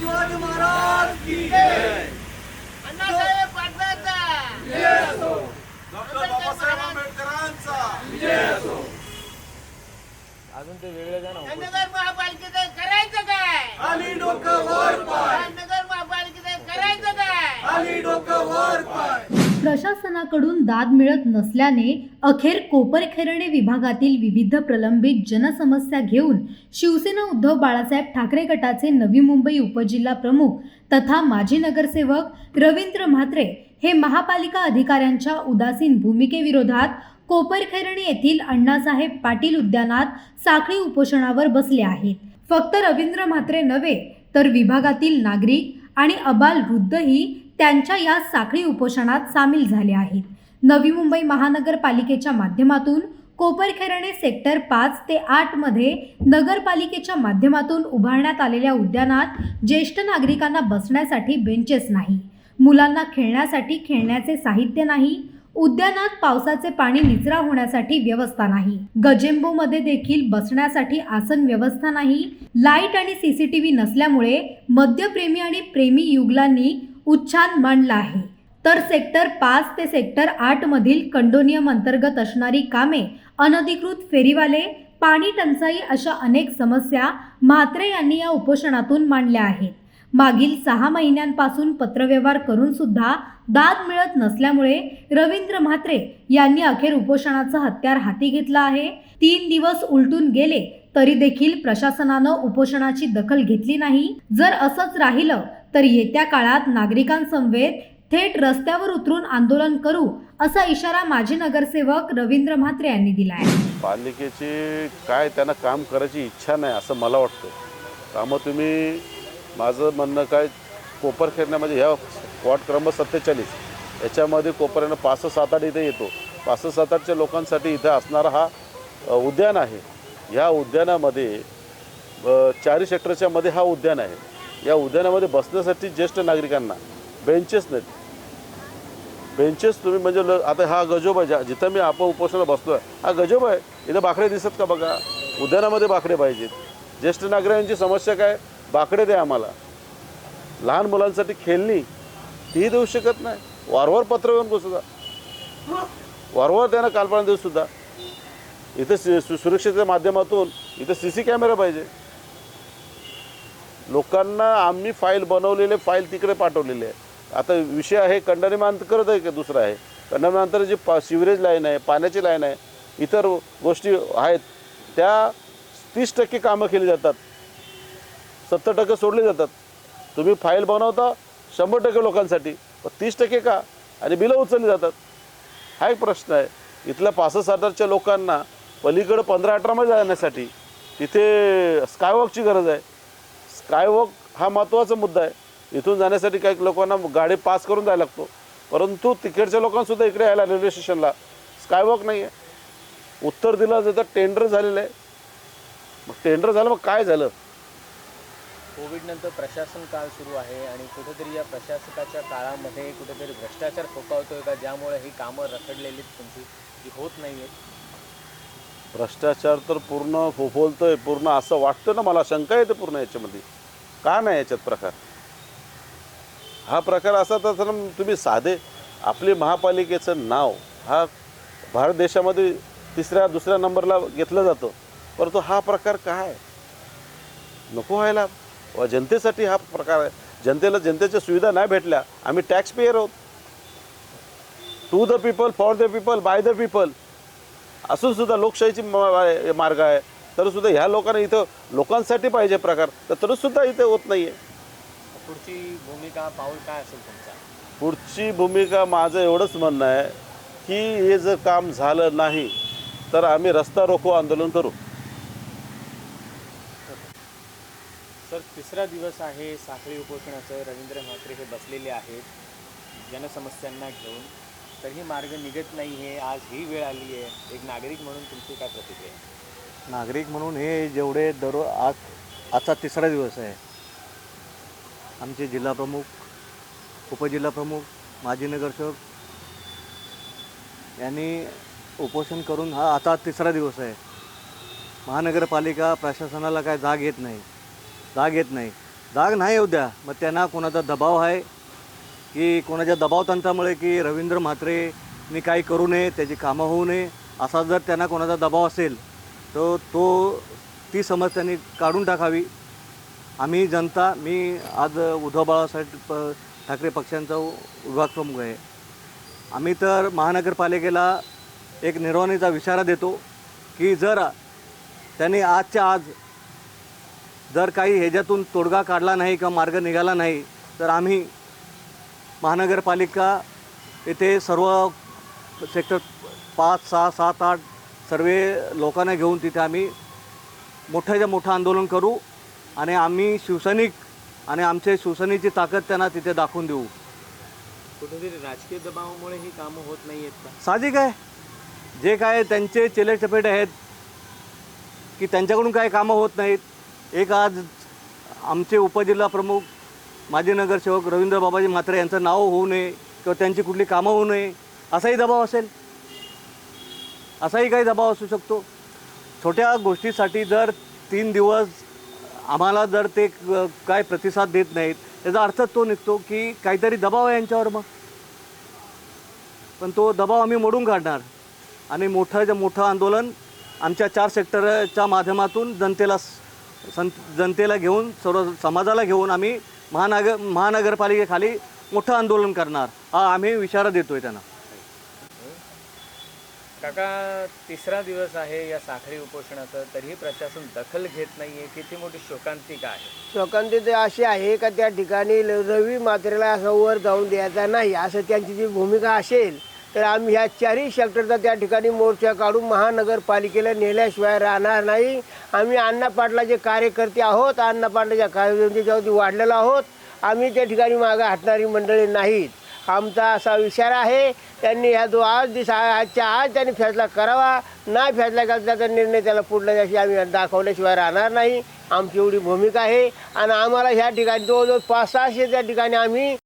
शिवाजी महाराज की जय. अण्णासाहेब पाटलांचा. डॉक्टर बाबासाहेब आंबेडकरांचा. अजून ते वेगळे नगर महापालिकेचं करायचं काय आणि डोकं वर पाय नगर महापालिकेचं करायचं काय आणि डोकं वर पाय प्रशासनाकडून दाद मिळत नसल्याने अखेर कोपरखैरणे विभागातील विविध प्रलंबित जनसमस्या घेऊन शिवसेना उद्धव बाळासाहेब ठाकरे गटाचे नवी मुंबई उपजिल्हा प्रमुख तथा माजी नगरसेवक रवींद्र म्हात्रे हे महापालिका अधिकाऱ्यांच्या उदासीन भूमिकेविरोधात कोपरखैरणे येथील अण्णासाहेब पाटील उद्यानात साखळी उपोषणावर बसले आहेत. फक्त रवींद्र म्हात्रे नव्हे तर विभागातील नागरिक आणि अबाल वृद्धही त्यांच्या या साखळी उपोषणात सामील झाले आहेत. नवी मुंबई महानगरपालिकेच्या माध्यमातून कोपरखेरणे सेक्टर पाच ते आठमध्ये नगरपालिकेच्या माध्यमातून उभारण्यात आलेल्या उद्यानात ज्येष्ठ नागरिकांना बसण्यासाठी बेंचेस नाही. मुलांना खेळण्यासाठी खेळण्याचे साहित्य नाही. उद्यानात पावसाचे पाणी निचरा होण्यासाठी व्यवस्था नाही. गजेंबोमध्ये देखील बसण्यासाठी आसन व्यवस्था नाही. लाइट आणि सीसीटीव्ही नसल्यामुळे मद्यप्रेमी आणि प्रेमी युगलांनी उच्छाद मांडला आहे तर सेक्टर पाच ते सेक्टर आठमधील कंडोनियम अंतर्गत असणारी कामे अनधिकृत फेरीवाले पाणी टंचाई अशा अनेक समस्या म्हात्रे यांनी या उपोषणातून मांडल्या आहेत. मागील सहा महिन्यांपासून पत्रव्यवहार करून सुद्धा दाद मिळत नसल्यामुळे रवींद्र म्हात्रे यांनी अखेर उपोषणाचं हत्यार हाती घेतलं आहे. तीन दिवस उलटून गेले तरी देखील प्रशासनानं उपोषणाची दखल घेतली नाही. जर असंच राहिलं तर येत्या काळात नागरिकांसमवेत थेट रस्त्यावर उतरून आंदोलन करू असा इशारा माजी नगरसेवक रवींद्र म्हात्रे यांनी दिला आहे पालिकेची काय त्यांना काम करायची इच्छा नाही असं मला वाटतं कामं तुम्ही माझं म्हणणं काय कोपर खेळण्यामध्ये म्हणजे ह्या वॉर्ड क्रमांक सत्तेचाळीस. याच्यामध्ये कोपऱ्यानं पाच सात आठ इथे येतो. पाच सात आठच्या लोकांसाठी इथं असणारा हा उद्यान आहे. ह्या उद्यानामध्ये चारी सेक्टरच्या मध्ये हा उद्यान आहे. या उद्यानामध्ये बसण्यासाठी ज्येष्ठ नागरिकांना बेंचेस नाहीत. बेंचेस तुम्ही म्हणजे ल- आता हा गजोब आहे ज्या- जिथं मी आपण उपोषणाला बसलो आहे हा गजोब आहे. इथं बाकडे दिसत का बघा? उद्यानामध्ये बाकडे पाहिजेत. ज्येष्ठ नागरिकांची समस्या काय? बाकडे द्या आम्हाला. लहान मुलांसाठी खेळणी तीही देऊ शकत नाही. वारंवार पत्र येऊन सुद्धा वारंवार त्यांना कालपणा देऊ सुद्धा. इथं सु- सु- सुरक्षेच्या माध्यमातून इथं सी सी कॅमेरा पाहिजे. लोकांना आम्ही फाईल बनवलेले फाईल तिकडे पाठवलेले आहे. आता विषय आहे कंडनिमांतर आहे का दुसरं आहे? कंडनिमांतर जी पा सिवरेज लाईन आहे पाण्याची लाईन आहे इतर गोष्टी आहेत त्या तीस टक्के कामं केली जातात. सत्तर टक्के सोडले जातात. तुम्ही फाईल बनवता शंभर टक्के लोकांसाठी पण तीस टक्के का? आणि बिलं उचलली जातात. हा एक प्रश्न आहे. इथल्या पासष्ट हजारच्या लोकांना पलीकडं पंधरा अठरामध्ये जाण्यासाठी तिथे स्कायवॉकची गरज आहे. स्कायवॉक हा महत्त्वाचा मुद्दा आहे. इथून जाण्यासाठी काही लोकांना गाडी पास करून जायला लागतो. परंतु तिकडच्या लोकांसुद्धा इकडे यायला रेल्वे स्टेशनला. स्कायवॉक नाही आहे उत्तर दिलं जातं टेंडर झालेलं आहे. मग टेंडर झालं मग काय झालं? कोविड नंतर प्रशासन काळ सुरू आहे आणि कुठेतरी या प्रशासकाच्या काळामध्ये कुठेतरी भ्रष्टाचार फोकावतोय का? ज्यामुळे ही कामं रखडलेली तुमची जी होत नाही आहेत भ्रष्टाचार तर पूर्ण फोफोलतोय पूर्ण असं वाटतं ना मला शंका येते पूर्ण याच्यामध्ये. का नाही याच्यात प्रकार? हा प्रकार असा तर तुम्ही साधे आपली महापालिकेचं नाव हा भारत देशामध्ये तिसऱ्या दुसऱ्या नंबरला घेतलं जातं. परंतु हा प्रकार काय? नको व्हायला. व जनतेसाठी हा प्रकार आहे. जनतेला जनतेच्या सुविधा नाही भेटल्या. आम्ही टॅक्स पेयर आहोत. To the people for the people by the people असून सुद्धा लोकशाहीची मार्ग आहे. तर सुद्धा ह्या लोकांना इथं लोकांसाठी पाहिजे प्रकार तर तरी सुद्धा इथे होत नाही आहे पुढची भूमिका पाऊल काय असेल तुमचा? पुढची भूमिका माझं एवढंच म्हणणं आहे की हे जर काम झालं नाही तर आम्ही रस्ता रोको आंदोलन करू. सर तिसरा दिवस आहे साखळी उपोषणाचं रवींद्र म्हात्रे हे बसलेले आहेत जनसमस्यांना घेऊन. तरीही मार्ग निघत नाही आहे आज ही वेळ आली आहे एक नागरिक म्हणून तुमची काय प्रतिक्रिया आहे? नागरिक म्हणून हे जेवढे दररोज आज आजचा तिसरा दिवस आहे. आमचे जिल्हाप्रमुख उपजिल्हाप्रमुख माजी नगरसेवक यांनी उपोषण करून हा आता तिसरा दिवस आहे. महानगरपालिका प्रशासनाला काय जाग येत नाही. जाग येत नाही. जाग नाही येऊ द्या मग त्यांना कोणाचा दबाव आहे? की कोणाच्या दबावतंत्रामुळे की रवींद्र म्हात्रेनी काही करू नये त्याची कामं होऊ नये? असा जर त्यांना कोणाचा दबाव असेल तर तो ती समज त्यांनी काढून टाकावी. आम्ही जनता मी आज उद्धव बाळासाहेब प ठाकरे पक्षांचा विभाग प्रमुख आहे. आम्ही तर महानगरपालिकेला एक निर्वाणीचा विचारा देतो की जर त्यांनी आजच्या आज जर काही ह्याच्यातून तोडगा काढला नाही किंवा मार्ग निघाला नाही तर आम्ही महानगरपालिका येथे सर्व सेक्टर पाच सहा सात आठ सर्व लोकांना घेऊन तिथे आम्ही मोठ्याच्या मोठं आंदोलन करू आणि आम्ही शिवसैनिक आणि आमचे शिवसेनेची ताकद त्यांना तिथे दाखवून देऊ. कुठेतरी राजकीय दबावामुळे ही कामं होत नाही आहेत का? साहजिक आहे. जे काय त्यांचे चेले चपेट आहेत की त्यांच्याकडून काही कामं होत नाहीत. एक आज आमचे उपजिल्हा प्रमुख माजी नगरसेवक रवींद्र बाबाजी म्हात्रे यांचं नाव होऊ नये किंवा त्यांची कुठली कामं होऊ नये असाही दबाव असेल. असाही काही दबाव असू शकतो. छोट्या गोष्टीसाठी जर तीन दिवस आम्हाला जर ते काय प्रतिसाद देत नाहीत त्याचा अर्थ तो निघतो की काहीतरी दबाव आहे यांच्यावर मग. पण तो दबाव आम्ही मोडून काढणार. आणि मोठं मोठं आंदोलन आमच्या चार सेक्टरच्या माध्यमातून जनतेला सं जनतेला घेऊन सर्व समाजाला घेऊन आम्ही महानगर महानगरपालिकेखाली मोठं आंदोलन करणार. हा आम्ही इशारा देतो आहे त्यांना. काका तिसरा दिवस आहे या साखळी उपोषणाचं तरीही प्रशासन दखल घेत नाहीये किती मोठी शोकांतिका आहे? शोकांतिका अशी आहे का त्या ठिकाणी ल- रवी मात्रेला असं वर जाऊन द्यायचा नाही असं त्यांची जी भूमिका असेल तर आम्ही ह्या चारही सेक्टरचा त्या ठिकाणी मोर्चा काढून महानगरपालिकेला नेल्याशिवाय राहणार नाही. आम्ही अण्णा पाटलाचे कार्यकर्ते आहोत अण्णा पाटलाच्या कार्यकर्त्यावरती वाढलेलो आहोत. आम्ही त्या ठिकाणी मागं हटणारी मंडळी नाहीत. आमचा असा विचार आहे त्यांनी ह्या जो आज दिस आजच्या आज त्यांनी फैसला करावा नाही फैसला केला त्याचा निर्णय त्याला पुढल्या दिवशी आम्ही दाखवल्याशिवाय राहणार नाही. आमची एवढी भूमिका आहे आणि आम्हाला ह्या ठिकाणी जवळजवळ पाच सहाशे त्या ठिकाणी आम्ही